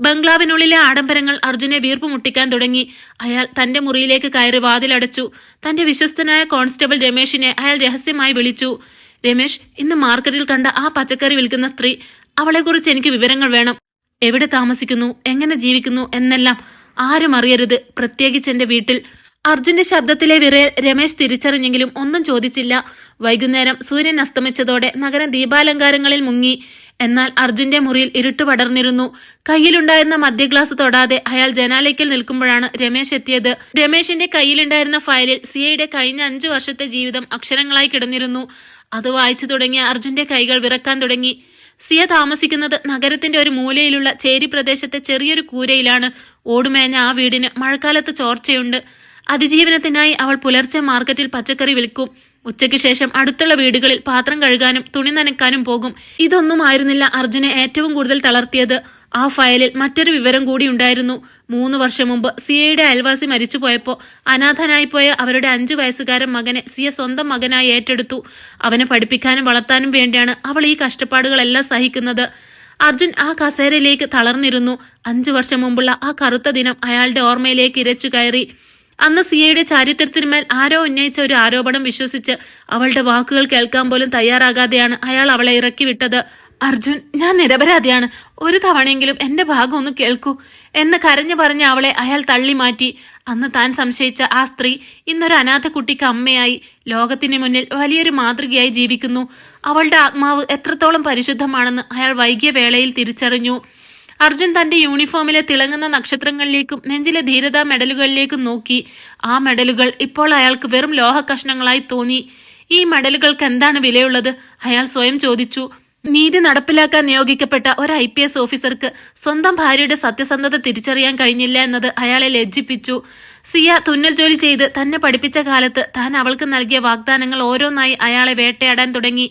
Speaker 1: ബംഗ്ലാവിനുള്ളിലെ ആഡംബരങ്ങൾ അർജുനെ വീർപ്പ് മുട്ടിക്കാൻ തുടങ്ങി. അയാൾ തന്റെ മുറിയിലേക്ക് കയറി വാതിലടച്ചു. തന്റെ വിശ്വസ്തനായ കോൺസ്റ്റബിൾ രമേശിനെ അയാൾ രഹസ്യമായി വിളിച്ചു. രമേശ് ഇന്ന് മാർക്കറ്റിൽ കണ്ട ആ പച്ചക്കറി വിൽക്കുന്ന സ്ത്രീ അവളെക്കുറിച്ച് എനിക്ക് വിവരങ്ങൾ വേണം. എവിടെ താമസിക്കുന്നു? എങ്ങനെ ജീവിക്കുന്നു? എന്നെല്ലാം ആരും അറിയരുത്. പ്രത്യേകിച്ച് എന്റെ വീട്ടിൽ. അർജുന്റെ ശബ്ദത്തിലെ വിറയൽ രമേശ് തിരിച്ചറിഞ്ഞെങ്കിലും ഒന്നും ചോദിച്ചില്ല. വൈകുന്നേരം സൂര്യൻ അസ്തമിച്ചതോടെ നഗരം ദീപാലങ്കാരങ്ങളിൽ മുങ്ങി. എന്നാൽ അർജുന്റെ മുറിയിൽ ഇരുട്ട് പടർന്നിരുന്നു. കയ്യിലുണ്ടായിരുന്ന മദ്യ ഗ്ലാസ് തൊടാതെ അയാൾ ജനാലയ്ക്കൽ നിൽക്കുമ്പോഴാണ് രമേശ് എത്തിയത്. രമേശിന്റെ കയ്യിലുണ്ടായിരുന്ന ഫയലിൽ സിയയുടെ കഴിഞ്ഞ അഞ്ചു വർഷത്തെ ജീവിതം അക്ഷരങ്ങളായി കിടന്നിരുന്നു. അത് വായിച്ചു തുടങ്ങിയ അർജുന്റെ കൈകൾ വിറക്കാൻ തുടങ്ങി. സിയ താമസിക്കുന്നത് നഗരത്തിന്റെ ഒരു മൂലയിലുള്ള ചേരി പ്രദേശത്തെ ചെറിയൊരു കൂരയിലാണ്. ഓടുമേഞ്ഞ ആ വീടിന് മഴക്കാലത്ത് ചോർച്ചയുണ്ട്. അതിജീവനത്തിനായി അവൾ പുലർച്ചെ മാർക്കറ്റിൽ പച്ചക്കറി വിൽക്കും. ഉച്ചയ്ക്ക് ശേഷം അടുത്തുള്ള വീടുകളിൽ പാത്രം കഴുകാനും തുണി നനയ്ക്കാനും പോകും. ഇതൊന്നും ആയിരുന്നില്ല അർജുനെ ഏറ്റവും കൂടുതൽ തളർത്തിയത്. ആ ഫയലിൽ മറ്റൊരു വിവരം കൂടി ഉണ്ടായിരുന്നു. മൂന്ന് വർഷം മുമ്പ് സിയയുടെ അയൽവാസി മരിച്ചുപോയപ്പോൾ അനാഥനായിപ്പോയ അവരുടെ അഞ്ചു വയസ്സുകാരൻ മകനെ സിയ സ്വന്തം മകനായി ഏറ്റെടുത്തു. അവനെ പഠിപ്പിക്കാനും വളർത്താനും വേണ്ടിയാണ് അവൾ ഈ കഷ്ടപ്പാടുകളെല്ലാം സഹിക്കുന്നത്. അർജുൻ ആ കസേരയിലേക്ക് തളർന്നിരുന്നു. അഞ്ചു വർഷം മുമ്പുള്ള ആ കറുത്ത ദിനം അയാളുടെ ഓർമ്മയിലേക്ക് ഇരച്ചു കയറി. അന്ന് സിയയുടെ ചാരിത്രത്തിന്മേൽ ആരോ ഉന്നയിച്ച ഒരു ആരോപണം വിശ്വസിച്ച് അവളുടെ വാക്കുകൾ കേൾക്കാൻ പോലും തയ്യാറാകാതെയാണ് അയാൾ അവളെ ഇറക്കി വിട്ടത് അർജുൻ ഞാൻ നിരപരാധിയാണ്. ഒരു തവണയെങ്കിലും എന്റെ ഭാഗം ഒന്ന് കേൾക്കൂ. എന്ന് കരഞ്ഞു പറഞ്ഞ അവളെ അയാൾ തള്ളി മാറ്റി. അന്ന് താൻ സംശയിച്ച ആ സ്ത്രീ ഇന്നൊരു അനാഥ കുട്ടിക്ക് അമ്മയായി. ലോകത്തിന് മുന്നിൽ വലിയൊരു മാതൃകയായി ജീവിക്കുന്നു. അവളുടെ ആത്മാവ് എത്രത്തോളം പരിശുദ്ധമാണെന്ന് അയാൾ വൈകിയ വേളയിൽ തിരിച്ചറിഞ്ഞു. അർജുൻ തന്റെ യൂണിഫോമിലെ തിളങ്ങുന്ന നക്ഷത്രങ്ങളിലേക്കും നെഞ്ചിലെ ധീരതാ മെഡലുകളിലേക്കും നോക്കി. ആ മെഡലുകൾ ഇപ്പോൾ അയാൾക്ക് വെറും ലോഹ കഷ്ണങ്ങളായി തോന്നി. ഈ മെഡലുകൾക്ക് എന്താണ് വിലയുള്ളത്? അയാൾ സ്വയം ചോദിച്ചു. നീതി നടപ്പിലാക്കാൻ നിയോഗിക്കപ്പെട്ട ഒരു ഐ പി എസ് ഓഫീസർക്ക് സ്വന്തം ഭാര്യയുടെ സത്യസന്ധത തിരിച്ചറിയാൻ കഴിഞ്ഞില്ല എന്നത് അയാളെ ലജ്ജിപ്പിച്ചു. സിയ തുന്നൽ ജോലി ചെയ്ത് തന്നെ പഠിപ്പിച്ച കാലത്ത് താൻ അവൾക്ക് നൽകിയ വാഗ്ദാനങ്ങൾ ഓരോന്നായി അയാളെ വേട്ടയാടാൻ തുടങ്ങി.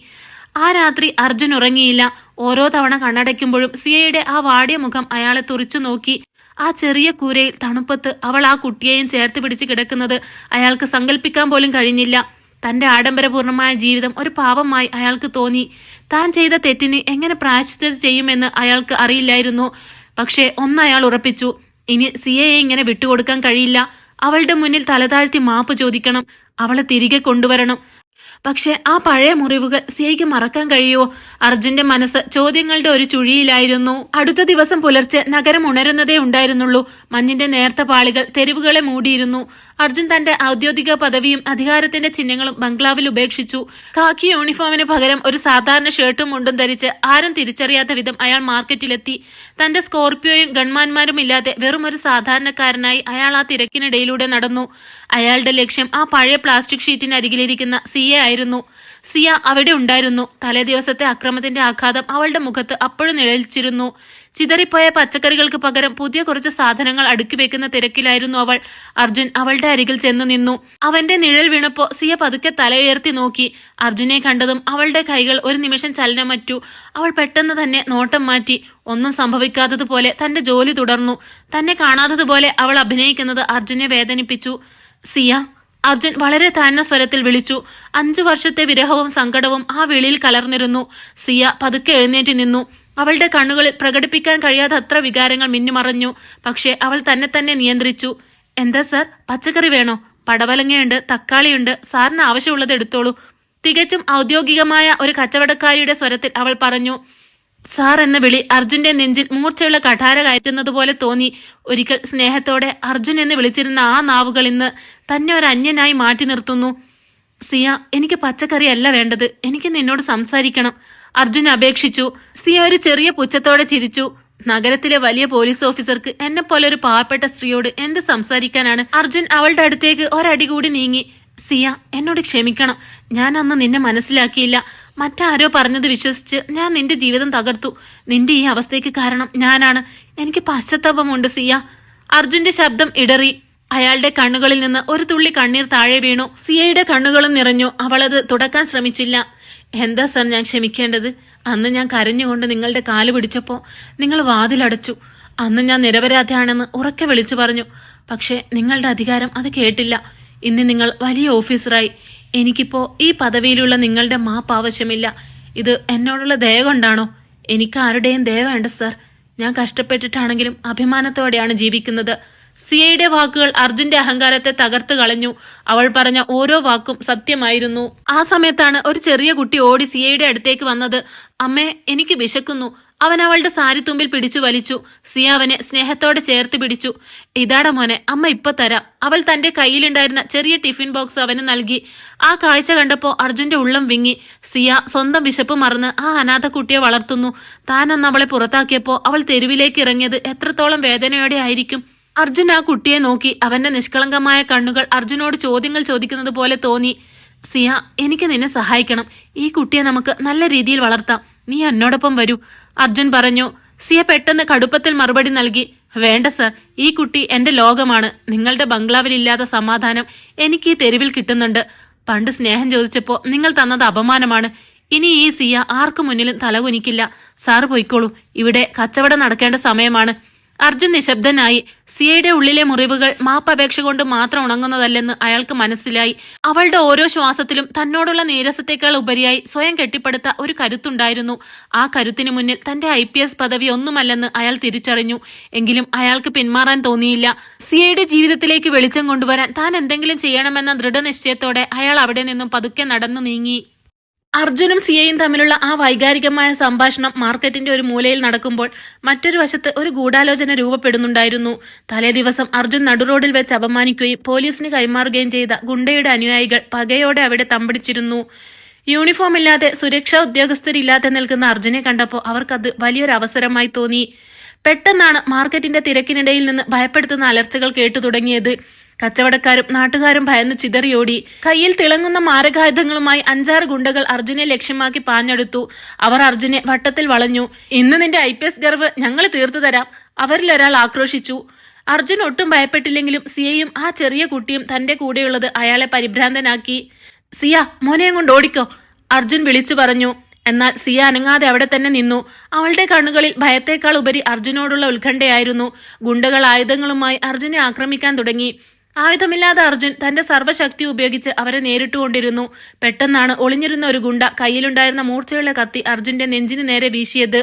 Speaker 1: ആ രാത്രി അർജുൻ ഉറങ്ങിയില്ല. ഓരോ തവണ കണ്ണടയ്ക്കുമ്പോഴും സിയയുടെ ആ വാടിയ മുഖം അയാളെ തുറിച്ചു നോക്കി. ആ ചെറിയ കൂരയിൽ തണുപ്പത്ത് അവൾ ആ കുട്ടിയെയും ചേർത്ത് പിടിച്ച് കിടക്കുന്നത് അയാൾക്ക് സങ്കല്പിക്കാൻ പോലും കഴിഞ്ഞില്ല. തന്റെ ആഡംബരപൂർണമായ ജീവിതം ഒരു പാപമായി അയാൾക്ക് തോന്നി. താൻ ചെയ്ത തെറ്റിന് എങ്ങനെ പ്രായശ്ചിത്തം ചെയ്യുമെന്ന് അയാൾക്ക് അറിയില്ലായിരുന്നു. പക്ഷേ ഒന്ന് അയാൾ ഉറപ്പിച്ചു ഇനി സിയയെ ഇങ്ങനെ വിട്ടുകൊടുക്കാൻ കഴിയില്ല. അവളുടെ മുന്നിൽ തലതാഴ്ത്തി മാപ്പ് ചോദിക്കണം. അവളെ തിരികെ കൊണ്ടുവരണം. പക്ഷെ ആ പഴയ മുറിവുകൾ സിയയ്ക്ക് മറക്കാൻ കഴിയുമോ? അർജുന്റെ മനസ്സ് ചോദ്യങ്ങളുടെ ഒരു ചുഴിയിലായിരുന്നു. അടുത്ത ദിവസം പുലർച്ചെ നഗരം ഉണരുന്നതേ ഉണ്ടായിരുന്നുള്ളൂ. മഞ്ഞിന്റെ നേർത്ത പാളികൾ തെരുവുകളെ മൂടിയിരുന്നു. അർജുൻ തന്റെ ഔദ്യോഗിക പദവിയും അധികാരത്തിന്റെ ചിഹ്നങ്ങളും ബംഗ്ലാവിൽ ഉപേക്ഷിച്ചു. കാക്കി യൂണിഫോമിന് പകരം ഒരു സാധാരണ ഷർട്ടും മുണ്ടും ധരിച്ച് ആരും തിരിച്ചറിയാത്ത വിധം അയാൾ മാർക്കറ്റിലെത്തി. തന്റെ സ്കോർപ്പിയോയും ഗൺമാന്മാരും ഇല്ലാതെ വെറും ഒരു സാധാരണക്കാരനായി അയാൾ ആ തിരക്കിനിടയിലൂടെ നടന്നു. അയാളുടെ ലക്ഷ്യം ആ പഴയ പ്ലാസ്റ്റിക് ഷീറ്റിനരികിലിരിക്കുന്ന സിയ ആയിരുന്നു സിയ അവിടെ ഉണ്ടായിരുന്നു. തലേ ദിവസത്തെ അക്രമത്തിന്റെ ആഘാതം അവളുടെ മുഖത്ത് അപ്പോഴും നിഴലിച്ചിരുന്നു. ചിതറിപ്പോയ പച്ചക്കറികൾക്ക് പകരം പുതിയ കുറച്ച് സാധനങ്ങൾ അടുക്കി വെക്കുന്ന തിരക്കിലായിരുന്നു അവൾ. അർജുൻ അവളുടെ അരികിൽ ചെന്നു നിന്നു. അവന്റെ നിഴൽ വീണപ്പോ സിയ പതുക്കെ തലയുയർത്തി നോക്കി. അർജുനെ കണ്ടതും അവളുടെ കൈകൾ ഒരു നിമിഷം ചലനമറ്റു. അവൾ പെട്ടെന്ന് തന്നെ നോട്ടം മാറ്റി. ഒന്നും സംഭവിക്കാത്തതുപോലെ തന്റെ ജോലി തുടർന്നു. തന്നെ കാണാത്തതുപോലെ അവൾ അഭിനയിക്കുന്നത് അർജുനെ വേദനിപ്പിച്ചു. സിയ അർജുൻ വളരെ താഴ്ന്ന സ്വരത്തിൽ വിളിച്ചു. അഞ്ചു വർഷത്തെ വിരഹവും സങ്കടവും ആ വിളിയിൽ കലർന്നിരുന്നു. സിയ പതുക്കെ എഴുന്നേറ്റ് നിന്നു. അവളുടെ കണ്ണുകളിൽ പ്രകടിപ്പിക്കാൻ കഴിയാത്ത അത്ര വികാരങ്ങൾ മിന്നിമറഞ്ഞു. പക്ഷേ അവൾ തന്നെ തന്നെ നിയന്ത്രിച്ചു. എന്താ സർ? പച്ചക്കറി വേണോ? പടവലങ്ങയുണ്ട് തക്കാളിയുണ്ട്. സാറിന് ആവശ്യമുള്ളത് എടുത്തോളൂ. തികച്ചും ഔദ്യോഗികമായ ഒരു കച്ചവടക്കാരിയുടെ സ്വരത്തിൽ അവൾ പറഞ്ഞു. സാർ എന്ന വിളി അർജുന്റെ നെഞ്ചിൽ മൂർച്ചയുള്ള കഠാര കയറ്റുന്നത് പോലെ തോന്നി. ഒരിക്കൽ സ്നേഹത്തോടെ അർജുൻ എന്ന് വിളിച്ചിരുന്ന ആ നാവുകൾ ഇന്ന് തന്നെ ഒരു അന്യനായി മാറ്റി നിർത്തുന്നു. സിയ എനിക്ക് പച്ചക്കറി അല്ല വേണ്ടത്. എനിക്ക് നിന്നോട് സംസാരിക്കണം. അർജുൻ അപേക്ഷിച്ചു. സിയ ഒരു ചെറിയ പുച്ഛത്തോടെ ചിരിച്ചു. നഗരത്തിലെ വലിയ പോലീസ് ഓഫീസർക്ക് എന്നെ പോലെ ഒരു പാവപ്പെട്ട സ്ത്രീയോട് എന്ത് സംസാരിക്കാനാണ്? അർജുൻ അവളുടെ അടുത്തേക്ക് ഒരടി കൂടി നീങ്ങി. സിയ എന്നോട് ക്ഷമിക്കണം. ഞാൻ അന്ന് നിന്നെ മനസ്സിലാക്കിയില്ല. മറ്റാരോ പറഞ്ഞത് വിശ്വസിച്ച് ഞാൻ നിന്റെ ജീവിതം തകർത്തു. നിന്റെ ഈ അവസ്ഥയ്ക്ക് കാരണം ഞാനാണ്. എനിക്ക് പശ്ചാത്താപമുണ്ട് സിയ. അർജുന്റെ ശബ്ദം ഇടറി. അയാളുടെ കണ്ണുകളിൽ നിന്ന് ഒരു തുള്ളി കണ്ണീർ താഴെ വീണു. സിയയുടെ കണ്ണുകളും നിറഞ്ഞു. അവളത് തുടക്കാൻ ശ്രമിച്ചില്ല. എന്താ സർ ഞാൻ ക്ഷമിക്കേണ്ടത്? അന്ന് ഞാൻ കരഞ്ഞുകൊണ്ട് നിങ്ങളുടെ കാൽ പിടിച്ചപ്പോൾ നിങ്ങൾ വാതിലടച്ചു. അന്ന് ഞാൻ നിരപരാധിയാണെന്ന് ഉറക്കെ വിളിച്ചു പറഞ്ഞു. പക്ഷേ നിങ്ങളുടെ അധികാരം അത് കേട്ടില്ല. ഇന്ന് നിങ്ങൾ വലിയ ഓഫീസറായി. എനിക്കിപ്പോ ഈ പദവിയിലുള്ള നിങ്ങളുടെ മാപ്പ് ആവശ്യമില്ല. ഇത് എന്നോടുള്ള ദയ കൊണ്ടാണോ? എനിക്ക് ആരുടെയും ദയ വേണ്ട സർ. ഞാൻ കഷ്ടപ്പെട്ടിട്ടാണെങ്കിലും അഭിമാനത്തോടെയാണ് ജീവിക്കുന്നത്. സിയയുടെ വാക്കുകൾ അർജുന്റെ അഹങ്കാരത്തെ തകർത്ത് കളഞ്ഞു. അവൾ പറഞ്ഞ ഓരോ വാക്കും സത്യമായിരുന്നു. ആ സമയത്താണ് ഒരു ചെറിയ കുട്ടി ഓടി സിയയുടെ അടുത്തേക്ക് വന്നത്. അമ്മേ എനിക്ക് വിശക്കുന്നു. അവൻ അവളുടെ സാരിത്തുമ്പിൽ പിടിച്ചു വലിച്ചു. സിയ അവനെ സ്നേഹത്തോടെ ചേർത്ത് പിടിച്ചു. ഇതാടാ മോനെ അമ്മ ഇപ്പൊ തരാം. അവൾ തന്റെ കയ്യിലുണ്ടായിരുന്ന ചെറിയ ടിഫിൻ ബോക്സ് അവന് നൽകി. ആ കാഴ്ച കണ്ടപ്പോ അർജുന്റെ ഉള്ളം വിങ്ങി. സിയ സ്വന്തം വിശപ്പ് മറന്ന് ആ അനാഥക്കുട്ടിയെ വളർത്തുന്നു. താൻ അന്ന് അവളെ പുറത്താക്കിയപ്പോ അവൾ തെരുവിലേക്ക് ഇറങ്ങിയത് എത്രത്തോളം വേദനയോടെ ആയിരിക്കും. അർജുൻ ആ കുട്ടിയെ നോക്കി. അവന്റെ നിഷ്കളങ്കമായ കണ്ണുകൾ അർജുനോട് ചോദ്യങ്ങൾ ചോദിക്കുന്നത് പോലെ തോന്നി. സിയ എനിക്ക് നിന്നെ സഹായിക്കണം. ഈ കുട്ടിയെ നമുക്ക് നല്ല രീതിയിൽ വളർത്താം. നീ എന്നോടൊപ്പം വരൂ. അർജുൻ പറഞ്ഞു സിയ പെട്ടെന്ന് കടുപ്പത്തിൽ മറുപടി നൽകി വേണ്ട സർ ഈ കുട്ടി എന്റെ ലോകമാണ്. നിങ്ങളുടെ ബംഗ്ലാവിലില്ലാത്ത സമാധാനം എനിക്ക് ഈ തെരുവിൽ കിട്ടുന്നുണ്ട്. പണ്ട് സ്നേഹം ചോദിച്ചപ്പോൾ നിങ്ങൾ തന്നത് അപമാനമാണ്. ഇനി ഈ സിയ ആർക്കു മുന്നിലും തലകുനിക്കില്ല. സാർ പൊയ്ക്കോളൂ. ഇവിടെ കച്ചവടം നടക്കേണ്ട സമയമാണ്. അർജുൻ നിശബ്ദനായി. സിയയുടെ ഉള്ളിലെ മുറിവുകൾ മാപ്പപേക്ഷ കൊണ്ട് മാത്രം ഉണങ്ങുന്നതല്ലെന്ന് അയാൾക്ക് മനസ്സിലായി. അവളുടെ ഓരോ ശ്വാസത്തിലും തന്നോടുള്ള നീരസത്തെക്കാൾ ഉപരിയായി സ്വയം കെട്ടിപ്പടുത്ത ഒരു കരുത്തുണ്ടായിരുന്നു. ആ കരുത്തിനു മുന്നിൽ തന്റെ ഐ പദവി ഒന്നുമല്ലെന്ന് അയാൾ തിരിച്ചറിഞ്ഞു. എങ്കിലും അയാൾക്ക് പിന്മാറാൻ തോന്നിയില്ല. സിയയുടെ ജീവിതത്തിലേക്ക് വെളിച്ചം കൊണ്ടുവരാൻ താൻ എന്തെങ്കിലും ചെയ്യണമെന്ന ദൃഢനിശ്ചയത്തോടെ അയാൾ അവിടെ നിന്നും പതുക്കെ നടന്നു നീങ്ങി. അർജുനും സിയയും തമ്മിലുള്ള ആ വൈകാരികമായ സംഭാഷണം മാർക്കറ്റിന്റെ ഒരു മൂലയിൽ നടക്കുമ്പോൾ മറ്റൊരു വശത്ത് ഒരു ഗൂഢാലോചന രൂപപ്പെടുന്നുണ്ടായിരുന്നു. തലേ ദിവസം അർജുൻ നടുറോഡിൽ വെച്ച് അപമാനിക്കുകയും പോലീസിന് കൈമാറുകയും ചെയ്ത ഗുണ്ടയുടെ അനുയായികൾ പകയോടെ അവിടെ തമ്പടിച്ചിരുന്നു. യൂണിഫോം ഇല്ലാതെ സുരക്ഷാ ഉദ്യോഗസ്ഥരില്ലാതെ നിൽക്കുന്ന അർജുനെ കണ്ടപ്പോൾ അവർക്കത് വലിയൊരു അവസരമായി തോന്നി. പെട്ടെന്നാണ് മാർക്കറ്റിന്റെ തിരക്കിനിടയിൽ നിന്ന് ഭയപ്പെടുത്തുന്ന അലർച്ചകൾ കേട്ടു തുടങ്ങിയത് കച്ചവടക്കാരും നാട്ടുകാരും ഭയന്ന് ചിതറിയോടി. കയ്യിൽ തിളങ്ങുന്ന മാരകായുധങ്ങളുമായി അഞ്ചാറ് ഗുണ്ടകൾ അർജുനെ ലക്ഷ്യമാക്കി പാഞ്ഞെടുത്തു. അവർ അർജുനെ വട്ടത്തിൽ വളഞ്ഞു. ഇന്ന് നിന്റെ ഐ പി എസ് ഗർവ് ഞങ്ങൾ തീർത്തു തരാം. അവരിലൊരാൾ ആക്രോശിച്ചു. അർജുൻ ഒട്ടും ഭയപ്പെട്ടില്ലെങ്കിലും സിയയും ആ ചെറിയ കുട്ടിയും തന്റെ കൂടെയുള്ളത് അയാളെ പരിഭ്രാന്തനാക്കി. സിയ മോനെയും കൊണ്ട് ഓടിക്കോ അർജുൻ വിളിച്ചു പറഞ്ഞു. എന്നാൽ സിയ അനങ്ങാതെ അവിടെ തന്നെ നിന്നു. അവളുടെ കണ്ണുകളിൽ ഭയത്തേക്കാൾ ഉപരി അർജുനോടുള്ള ഉത്കണ്ഠയായിരുന്നു. ഗുണ്ടകൾ ആയുധങ്ങളുമായി അർജുനെ ആക്രമിക്കാൻ തുടങ്ങി. ആയുധമില്ലാതെ അർജുൻ തന്റെ സർവശക്തി ഉപയോഗിച്ച് അവരെ നേരിട്ടുകൊണ്ടിരുന്നു. പെട്ടെന്നാണ് ഒളിഞ്ഞിരുന്ന ഒരു ഗുണ്ട കയ്യിലുണ്ടായിരുന്ന മൂർച്ചയുള്ള കത്തി അർജുന്റെ നെഞ്ചിനു നേരെ വീശിയത്.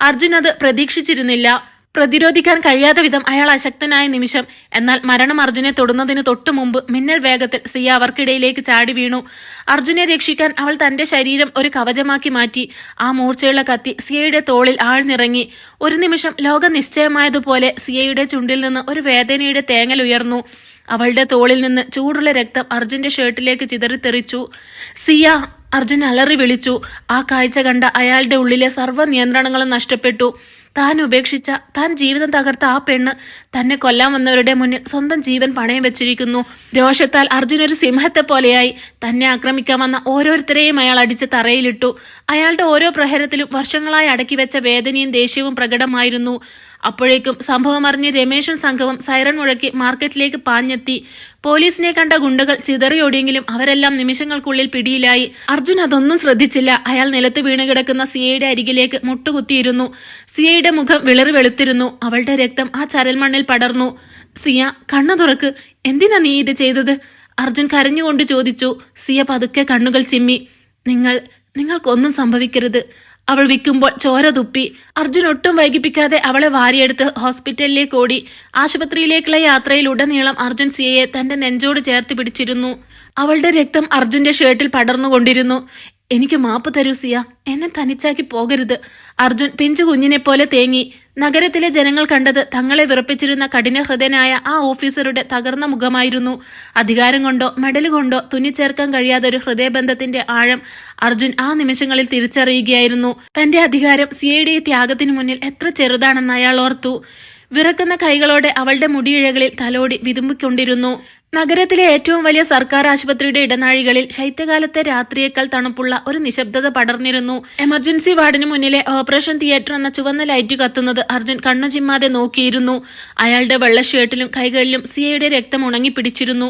Speaker 1: അർജുൻ അത് പ്രതീക്ഷിച്ചിരുന്നില്ല. പ്രതിരോധിക്കാൻ കഴിയാത്ത വിധം അയാൾ അശക്തനായ നിമിഷം എന്നാൽ മരണം അർജുനെ തൊടുന്നതിന് തൊട്ടു മുമ്പ് മിന്നൽ വേഗത്തിൽ സിയ അവർക്കിടയിലേക്ക് ചാടി വീണു. അർജുനെ രക്ഷിക്കാൻ അവൾ തന്റെ ശരീരം ഒരു കവചമാക്കി മാറ്റി. ആ മൂർച്ചയുള്ള കത്തി സിയയുടെ തോളിൽ ആഴ്ന്നിറങ്ങി. ഒരു നിമിഷം ലോകം നിശ്ചയമായതുപോലെ സിയയുടെ ചുണ്ടിൽ നിന്ന് ഒരു വേദനയുടെ തേങ്ങൽ ഉയർന്നു. അവളുടെ തോളിൽ നിന്ന് ചൂടുള്ള രക്തം അർജുന്റെ ഷർട്ടിലേക്ക് ചിതറിത്തെറിച്ചു. സിയ അർജുൻ അലറി വിളിച്ചു. ആ കാഴ്ച കണ്ട അയാളുടെ ഉള്ളിലെ സർവ നിയന്ത്രണങ്ങളും നഷ്ടപ്പെട്ടു. താൻ ഉപേക്ഷിച്ച താൻ ജീവിതം തകർത്ത ആ പെണ്ണ് തന്നെ കൊല്ലാൻ വന്നവരുടെ മുന്നിൽ സ്വന്തം ജീവൻ പണയം വെച്ചിരിക്കുന്നു. രോഷത്താൽ അർജുൻ ഒരു സിംഹത്തെ പോലെയായി. തന്നെ ആക്രമിക്കാൻ വന്ന ഓരോരുത്തരെയും അയാൾ അടിച്ച് തറയിലിട്ടു. അയാളുടെ ഓരോ പ്രഹരത്തിലും വർഷങ്ങളായി അടക്കി വെച്ച വേദനയും ദേഷ്യവും പ്രകടമായിരുന്നു. അപ്പോഴേക്കും സംഭവം അറിഞ്ഞ് രമേശും സംഘവും സൈറൺ മുഴക്കി മാർക്കറ്റിലേക്ക് പാഞ്ഞെത്തി. പോലീസിനെ കണ്ട ഗുണ്ടകൾ ചിതറിയോടിയെങ്കിലും അവരെല്ലാം നിമിഷങ്ങൾക്കുള്ളിൽ പിടിയിലായി. അർജുൻ അതൊന്നും ശ്രദ്ധിച്ചില്ല. അയാൾ നിലത്ത് വീണ് കിടക്കുന്ന സിയയുടെ അരികിലേക്ക് മുട്ടുകുത്തിയിരുന്നു. സിയയുടെ മുഖം വിളറി വെളുത്തിരുന്നു. അവളുടെ രക്തം ആ ചരൽമണ്ണിൽ പടർന്നു. സിയ കണ്ണു തുറക്ക്. എന്തിനാ നീ ഇത് ചെയ്തത്? അർജുൻ കരഞ്ഞുകൊണ്ട് ചോദിച്ചു. സിയ പതുക്കെ കണ്ണുകൾ ചിമ്മി. നിങ്ങൾ നിങ്ങൾക്കൊന്നും സംഭവിക്കരുത്. അവൾ വിൽക്കുമ്പോൾ ചോര തുപ്പി അർജുൻ ഒട്ടും വൈകിപ്പിക്കാതെ അവളെ വാരിയെടുത്ത് ഹോസ്പിറ്റലിലേക്ക് ഓടി ആശുപത്രിയിലേക്കുള്ള യാത്രയിൽ ഉടനീളം അർജുൻ സിയയെ തന്റെ നെഞ്ചോട് ചേർത്ത് പിടിച്ചിരുന്നു. അവളുടെ രക്തം അർജുന്റെ ഷർട്ടിൽ പടർന്നുകൊണ്ടിരുന്നു. എനിക്ക് മാപ്പ് തരൂ സിയ. എന്നെ തനിച്ചാക്കി പോകരുത്. അർജുൻ പിഞ്ചു കുഞ്ഞിനെ പോലെ തേങ്ങി. നഗരത്തിലെ ജനങ്ങൾ കണ്ടത് തങ്ങളെ വിറപ്പിച്ചിരുന്ന കഠിനഹൃദയനായ ആ ഓഫീസറുടെ തകർന്ന മുഖമായിരുന്നു. അധികാരം കൊണ്ടോ മെഡൽ കൊണ്ടോ തുന്നിച്ചേർക്കാൻ കഴിയാത്ത ഒരു ഹൃദയബന്ധത്തിന്റെ ആഴം അർജുൻ ആ നിമിഷങ്ങളിൽ തിരിച്ചറിയുകയായിരുന്നു. തന്റെ അധികാരം സി ഐ ഡി ത്യാഗത്തിനു മുന്നിൽ എത്ര ചെറുതാണെന്ന് അയാൾ ഓർത്തു. വിറക്കുന്ന കൈകളോടെ അവളുടെ മുടിയിഴകളിൽ തലോടി വിതുമ്പിക്കൊണ്ടിരുന്നു. നഗരത്തിലെ ഏറ്റവും വലിയ സർക്കാർ ആശുപത്രിയുടെ ഇടനാഴികളിൽ ശൈത്യകാലത്തെ രാത്രിയേക്കാൾ തണുപ്പുള്ള ഒരു നിശബ്ദത പടർന്നിരുന്നു. എമർജൻസി വാർഡിന് മുന്നിലെ ഓപ്പറേഷൻ തിയേറ്റർ എന്ന ചുവന്ന ലൈറ്റ് കത്തുന്നത് അർജുൻ കണ്ണു ചിമ്മാതെ നോക്കിയിരുന്നു. അയാളുടെ വെള്ള ഷർട്ടിലും കൈകളിലും സിയയുടെ രക്തം ഉണങ്ങി പിടിച്ചിരുന്നു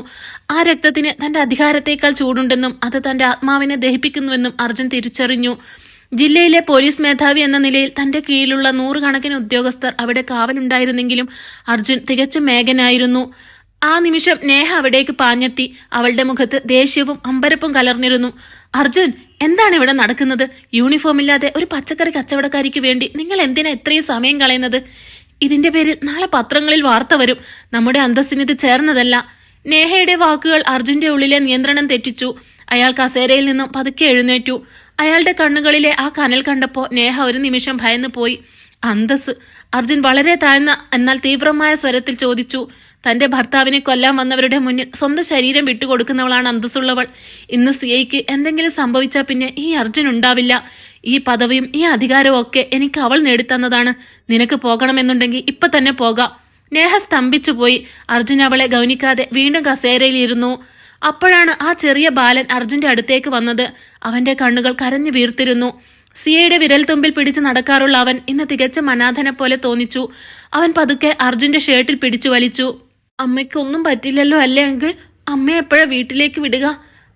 Speaker 1: ആ രക്തത്തിന് തന്റെ അധികാരത്തേക്കാൾ ചൂടുണ്ടെന്നും അത് തന്റെ ആത്മാവിനെ ദഹിപ്പിക്കുന്നുവെന്നും അർജുൻ തിരിച്ചറിഞ്ഞു. ജില്ലയിലെ പോലീസ് മേധാവി എന്ന നിലയിൽ തന്റെ കീഴിലുള്ള നൂറുകണക്കിന് ഉദ്യോഗസ്ഥർ അവിടെ കാവലുണ്ടായിരുന്നെങ്കിലും അർജുൻ തികച്ചും മേഘനായിരുന്നു. ആ നിമിഷം നേഹ അവിടേക്ക് പാഞ്ഞെത്തി അവളുടെ മുഖത്ത് ദേഷ്യവും അമ്പരപ്പും കലർന്നിരുന്നു. അർജുൻ എന്താണ് ഇവിടെ നടക്കുന്നത്? യൂണിഫോം ഇല്ലാതെ ഒരു പച്ചക്കറി കച്ചവടക്കാരിക്ക് വേണ്ടി നിങ്ങൾ എന്തിനാ ഇത്രയും സമയം കളയുന്നത്? ഇതിന്റെ പേരിൽ നാളെ പത്രങ്ങളിൽ വാർത്ത വരും. നമ്മുടെ അന്തസ്സിന് ഇത് ചേർന്നതല്ല. നേഹയുടെ വാക്കുകൾ അർജുന്റെ ഉള്ളിലെ നിയന്ത്രണം തെറ്റിച്ചു. അയാൾ കസേരയിൽ നിന്നും പതുക്കെ എഴുന്നേറ്റു. അയാളുടെ കണ്ണുകളിലെ ആ കനൽ കണ്ടപ്പോ നേഹ ഒരു നിമിഷം ഭയന്നു പോയി അന്തസ് അർജുൻ വളരെ താഴ്ന്ന എന്നാൽ തീവ്രമായ സ്വരത്തിൽ ചോദിച്ചു. തന്റെ ഭർത്താവിനെ കൊല്ലാൻ വന്നവരുടെ മുന്നിൽ സ്വന്തം ശരീരം വിട്ടുകൊടുക്കുന്നവളാണ് അന്തസ്സുള്ളവൾ. ഇന്ന് സിയയ്ക്ക് എന്തെങ്കിലും സംഭവിച്ചാൽ പിന്നെ ഈ അർജുൻ ഉണ്ടാവില്ല. ഈ പദവിയും ഈ അധികാരവും ഒക്കെ എനിക്ക് അവൾ നേടിത്തന്നതാണ്. നിനക്ക് പോകണമെന്നുണ്ടെങ്കിൽ ഇപ്പൊ തന്നെ പോകാം. നേഹ സ്തംഭിച്ചു പോയി. അർജുൻ അവളെ ഗൗനിക്കാതെ വീണ്ടും കസേരയിലിരുന്നു. അപ്പോഴാണ് ആ ചെറിയ ബാലൻ അർജുന്റെ അടുത്തേക്ക് വന്നത്. അവന്റെ കണ്ണുകൾ കരഞ്ഞു വീർത്തിരുന്നു. സിയയുടെ വിരൽത്തുമ്പിൽ പിടിച്ച് നടക്കാറുള്ള അവൻ ഇന്ന് തികച്ചും അനാഥനെ പോലെ തോന്നിച്ചു. അവൻ പതുക്കെ അർജുന്റെ ഷർട്ടിൽ പിടിച്ചു വലിച്ചു. അമ്മയ്ക്കൊന്നും പറ്റില്ലല്ലോ അല്ലേ അങ്കിൾ? അമ്മ എപ്പോഴാ വീട്ടിലേക്ക് വിടുക?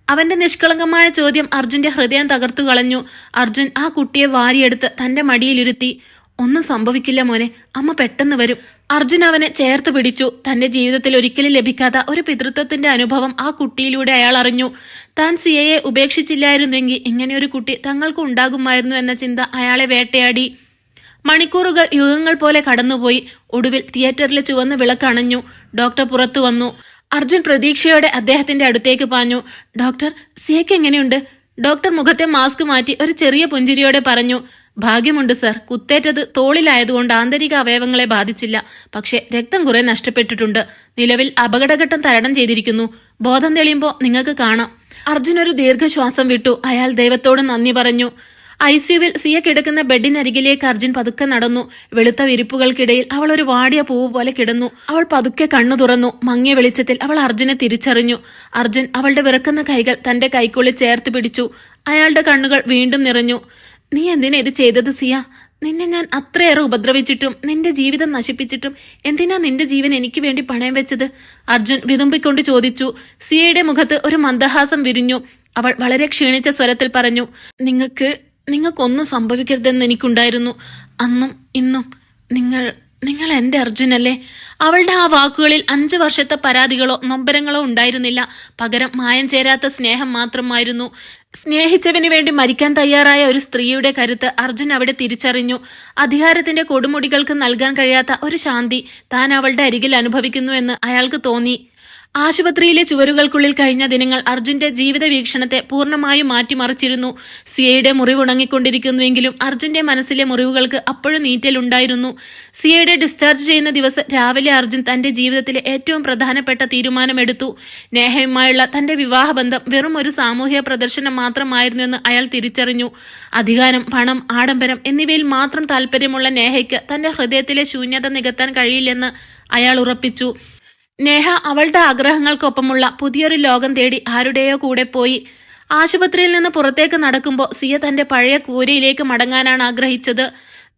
Speaker 1: അവന്റെ നിഷ്കളങ്കമായ ചോദ്യം അർജുന്റെ ഹൃദയം തകർത്തു കളഞ്ഞു. അർജുൻ ആ കുട്ടിയെ വാരിയെടുത്ത് തന്റെ മടിയിലിരുത്തി. ഒന്നും സംഭവിക്കില്ല മോനെ അമ്മ പെട്ടെന്ന് വരും. അർജുൻ അവനെ ചേർത്ത് പിടിച്ചു. തന്റെ ജീവിതത്തിൽ ഒരിക്കലും ലഭിക്കാത്ത ഒരു പിതൃത്വത്തിന്റെ അനുഭവം ആ കുട്ടിയിലൂടെ അയാൾ അറിഞ്ഞു. താൻ സിയയെ ഉപേക്ഷിച്ചില്ലായിരുന്നെങ്കിൽ ഇങ്ങനെയൊരു കുട്ടി തങ്ങൾക്ക് ഉണ്ടാകുമായിരുന്നു എന്ന ചിന്ത അയാളെ വേട്ടയാടി. മണിക്കൂറുകൾ യുഗങ്ങൾ പോലെ കടന്നുപോയി. ഒടുവിൽ തിയേറ്ററിലെ ചുവന്ന വിളക്കണഞ്ഞു ഡോക്ടർ പുറത്തു വന്നു. അർജുൻ പ്രതീക്ഷയോടെ അദ്ദേഹത്തിന്റെ അടുത്തേക്ക് പാഞ്ഞു. ഡോക്ടർ സിയക്ക് എങ്ങനെയുണ്ട്? ഡോക്ടർ മുഖത്തെ മാസ്ക് മാറ്റി ഒരു ചെറിയ പുഞ്ചിരിയോടെ പറഞ്ഞു. ഭാഗ്യമുണ്ട് സർ. കുത്തേറ്റത് തോളിലായതുകൊണ്ട് ആന്തരിക അവയവങ്ങളെ ബാധിച്ചില്ല. പക്ഷേ രക്തം കുറെ നഷ്ടപ്പെട്ടിട്ടുണ്ട്. നിലവിൽ അപകടഘട്ടം തരണം ചെയ്തിരിക്കുന്നു. ബോധം തെളിയുമ്പോൾ നിങ്ങൾക്ക് കാണാം. അർജുൻ ഒരു ദീർഘശ്വാസം വിട്ടു. അയാൾ ദൈവത്തോട് നന്ദി പറഞ്ഞു. ഐ സിയുവിൽ സിയ കിടക്കുന്ന ബെഡിനരികിലേക്ക് അർജുൻ പതുക്കെ നടന്നു. വെളുത്ത വിരിപ്പുകൾക്കിടയിൽ അവൾ ഒരു വാടിയ പൂവ് പോലെ കിടന്നു. അവൾ പതുക്കെ കണ്ണു തുറന്നു. മങ്ങിയ വെളിച്ചത്തിൽ അവൾ അർജുനെ തിരിച്ചറിഞ്ഞു. അർജുൻ അവളുടെ വിറക്കുന്ന കൈകൾ തന്റെ കൈക്കുള്ളിൽ ചേർത്ത് പിടിച്ചു. അയാളുടെ കണ്ണുകൾ വീണ്ടും നിറഞ്ഞു. നീ എന്തിനാ ഇത് ചെയ്തത് സിയ? നിന്നെ ഞാൻ അത്രയേറെ ഉപദ്രവിച്ചിട്ടും നിന്റെ ജീവിതം നശിപ്പിച്ചിട്ടും എന്തിനാ നിന്റെ ജീവൻ എനിക്ക് വേണ്ടി പണയം വെച്ചത്? അർജുൻ വിതുമ്പിക്കൊണ്ട് ചോദിച്ചു. സിയയുടെ മുഖത്ത് ഒരു മന്ദഹാസം വിരിഞ്ഞു. അവൾ വളരെ ക്ഷീണിച്ച സ്വരത്തിൽ പറഞ്ഞു. നിങ്ങൾക്ക് നിങ്ങൾക്കൊന്നും സംഭവിക്കരുതെന്ന് എനിക്കുണ്ടായിരുന്നു. അന്നും ഇന്നും നിങ്ങൾ നിങ്ങൾ എന്റെ അർജുനല്ലേ? അവളുടെ ആ വാക്കുകളിൽ അഞ്ചു വർഷത്തെ പരാതികളോ നൊമ്പരങ്ങളോ ഉണ്ടായിരുന്നില്ല. പകരം മായം ചേരാത്ത സ്നേഹം മാത്രമായിരുന്നു. സ്നേഹിച്ചവന് വേണ്ടി മരിക്കാൻ തയ്യാറായ ഒരു സ്ത്രീയുടെ കരുത്ത് അർജുൻ അവിടെ തിരിച്ചറിഞ്ഞു. അധികാരത്തിന്റെ കൊടുമുടികൾക്ക് നൽകാൻ കഴിയാത്ത ഒരു ശാന്തി താൻ അവളുടെ അരികിൽ അനുഭവിക്കുന്നുവെന്ന് അയാൾക്ക് തോന്നി. ആശുപത്രിയിലെ ചുവരുകൾക്കുള്ളിൽ കഴിഞ്ഞ ദിനങ്ങൾ അർജുന്റെ ജീവിത വീക്ഷണത്തെ പൂർണമായും മാറ്റിമറിച്ചിരുന്നു. സിയയുടെ മുറിവ് ഉണങ്ങിക്കൊണ്ടിരിക്കുന്നുവെങ്കിലും അർജുന്റെ മനസ്സിലെ മുറിവുകൾക്ക് അപ്പോഴും നീറ്റലുണ്ടായിരുന്നു. സിയയുടെ ഡിസ്ചാർജ് ചെയ്യുന്ന ദിവസം രാവിലെ അർജുൻ തന്റെ ജീവിതത്തിലെ ഏറ്റവും പ്രധാനപ്പെട്ട തീരുമാനമെടുത്തു. നേഹയുമായുള്ള തന്റെ വിവാഹബന്ധം വെറും ഒരു സാമൂഹിക പ്രദർശനം മാത്രമായിരുന്നു എന്ന് അയാൾ തിരിച്ചറിഞ്ഞു. അധികാരം പണം ആഡംബരം എന്നിവയിൽ മാത്രം താല്പര്യമുള്ള നേഹയ്ക്ക് തന്റെ ഹൃദയത്തിലെ ശൂന്യത നികത്താൻ കഴിയില്ലെന്ന് അയാൾ ഉറപ്പിച്ചു. നേഹ അവളുടെ ആഗ്രഹങ്ങൾക്കൊപ്പമുള്ള പുതിയൊരു ലോകം തേടി ആരുടെയോ കൂടെ പോയി ആശുപത്രിയിൽ നിന്ന് പുറത്തേക്ക് നടക്കുമ്പോൾ സിയ തന്റെ പഴയ കൂരയിലേക്ക് മടങ്ങാനാണ് ആഗ്രഹിച്ചത്.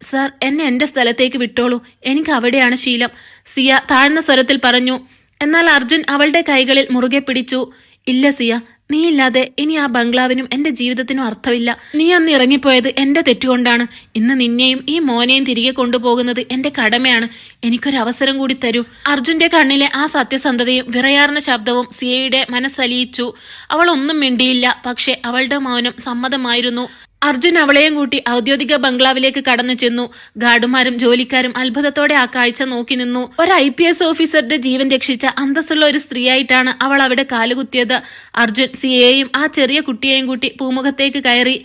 Speaker 1: സർ എന്നെ എന്റെ സ്ഥലത്തേക്ക് വിട്ടോളൂ. എനിക്ക് അവിടെയാണ് ശീലം സിയ താഴ്ന്ന സ്വരത്തിൽ പറഞ്ഞു. എന്നാൽ അർജുൻ അവളുടെ കൈകളിൽ മുറുകെ പിടിച്ചു. ഇല്ല സിയ. നീ ഇല്ലാതെ ഇനി ആ ബംഗ്ലാവിനും എന്റെ ജീവിതത്തിനും അർത്ഥമില്ല. നീ അന്ന് ഇറങ്ങിപ്പോയത് എന്റെ തെറ്റുകൊണ്ടാണ്. ഇന്ന് നിന്നെയും ഈ മോനെയും തിരികെ കൊണ്ടുപോകുന്നത് എന്റെ കടമയാണ്. എനിക്കൊരു അവസരം കൂടി തരൂ. അർജുന്റെ കണ്ണിലെ ആ സത്യസന്ധതയും വിറയാർന്ന ശബ്ദവും സിയയുടെ മനസ്സലിയിച്ചു. അവൾ ഒന്നും മിണ്ടിയില്ല പക്ഷെ അവളുടെ മൗനം സമ്മതമായിരുന്നു. അർജുൻ അവളെയും കൂട്ടി ഔദ്യോഗിക ബംഗ്ലാവിലേക്ക് കടന്നു ചെന്നു. ഗാർഡുമാരും ജോലിക്കാരും അത്ഭുതത്തോടെ ആ കാഴ്ച നോക്കി നിന്നു. ഒരു ഐ പി എസ് ഓഫീസറുടെ ജീവൻ രക്ഷിച്ച അന്തസ്സുള്ള ഒരു സ്ത്രീയായിട്ടാണ് അവൾ അവിടെ കാലുകുത്തിയത്. അർജുൻ സിയെയും ആ ചെറിയ കുട്ടിയെയും കൂട്ടി പൂമുഖത്തേക്ക് കയറി.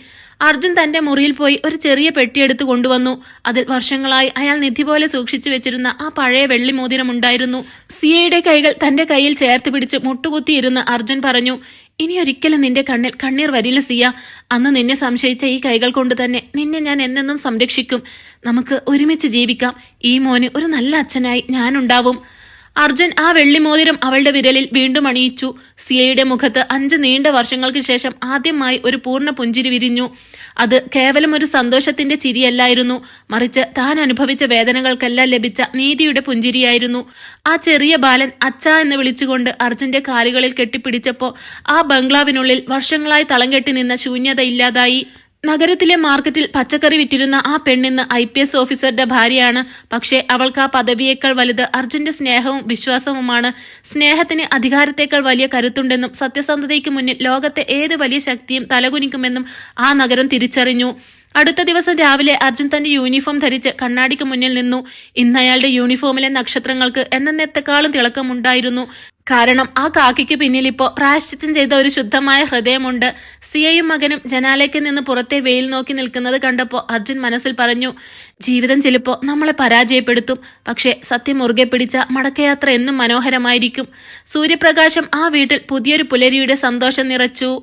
Speaker 1: അർജുൻ തന്റെ മുറിയിൽ പോയി ഒരു ചെറിയ പെട്ടിയെടുത്ത് കൊണ്ടുവന്നു. അതിൽ വർഷങ്ങളായി അയാൾ നിധി പോലെ സൂക്ഷിച്ചു വെച്ചിരുന്ന ആ പഴയ വെള്ളി മോതിരം ഉണ്ടായിരുന്നു. സിയയുടെ കൈകൾ തന്റെ കയ്യിൽ ചേർത്ത് പിടിച്ച് മുട്ടുകുത്തിയിരുന്ന് അർജുൻ പറഞ്ഞു ഇനി ഒരിക്കലും നിന്റെ കണ്ണിൽ കണ്ണീർ വരില്ല സിയ. അന്ന് നിന്നെ സംശയിച്ച ഈ കൈകൾ കൊണ്ട് തന്നെ നിന്നെ ഞാൻ എന്നെന്നും സംരക്ഷിക്കും. നമുക്ക് ഒരുമിച്ച് ജീവിക്കാം. ഈ മോന് ഒരു നല്ല അച്ഛനായി ഞാനുണ്ടാവും. അർജുൻ ആ വെള്ളിമോതിരം അവളുടെ വിരലിൽ വീണ്ടും അണിയിച്ചു. സിയയുടെ മുഖത്ത് അഞ്ച് നീണ്ട വർഷങ്ങൾക്ക് ശേഷം ആദ്യമായി ഒരു പൂർണ പുഞ്ചിരി വിരിഞ്ഞു. അത് കേവലം ഒരു സന്തോഷത്തിന്റെ ചിരിയല്ലായിരുന്നു. മറിച്ച് താൻ അനുഭവിച്ച വേദനകൾക്കെല്ലാം ലഭിച്ച നീതിയുടെ പുഞ്ചിരിയായിരുന്നു. ആ ചെറിയ ബാലൻ അച്ഛ എന്ന് വിളിച്ചുകൊണ്ട് അർജുന്റെ കാലുകളിൽ കെട്ടിപ്പിടിച്ചപ്പോ ആ ബംഗ്ലാവിനുള്ളിൽ വർഷങ്ങളായി തളം കെട്ടി നിന്ന ശൂന്യത ഇല്ലാതായി നഗരത്തിലെ മാർക്കറ്റിൽ പച്ചക്കറി വിറ്റിരുന്ന ആ പെണ്ണിന്ന് ഐ പി എസ് ഓഫീസറുടെ ഭാര്യയാണ്. പക്ഷേ അവൾക്ക് ആ പദവിയേക്കാൾ വലുത് അർജുന്റെ സ്നേഹവും വിശ്വാസവുമാണ്. സ്നേഹത്തിന് അധികാരത്തേക്കാൾ വലിയ കരുത്തുണ്ടെന്നും സത്യസന്ധതയ്ക്ക് മുന്നിൽ ലോകത്തെ ഏത് വലിയ ശക്തിയും തലകുനിക്കുമെന്നും ആ നഗരം തിരിച്ചറിഞ്ഞു. അടുത്ത ദിവസം രാവിലെ അർജുൻ തന്റെ യൂണിഫോം ധരിച്ച് കണ്ണാടിക്ക് മുന്നിൽ നിന്നു. ഇന്ന് അയാളുടെ യൂണിഫോമിലെ നക്ഷത്രങ്ങൾക്ക് എന്നെത്തെക്കാളും തിളക്കമുണ്ടായിരുന്നു. കാരണം ആ കാക്കിക്ക് പിന്നിൽ ഇപ്പോൾ പ്രായശ്ചിത്തം ചെയ്ത ഒരു ശുദ്ധമായ ഹൃദയമുണ്ട്. സിയയും മകനും ജനാലയ്ക്ക് നിന്ന് പുറത്തെ വെയിൽ നോക്കി നിൽക്കുന്നത് കണ്ടപ്പോൾ അർജുൻ മനസ്സിൽ പറഞ്ഞു ജീവിതം ചിലപ്പോൾ നമ്മളെ പരാജയപ്പെടുത്തും. പക്ഷേ സത്യം മുറുകെ പിടിച്ച മടക്കയാത്ര എന്നും മനോഹരമായിരിക്കും. സൂര്യപ്രകാശം ആ വീട്ടിൽ പുതിയൊരു പുലരിയുടെ സന്തോഷം നിറച്ചു.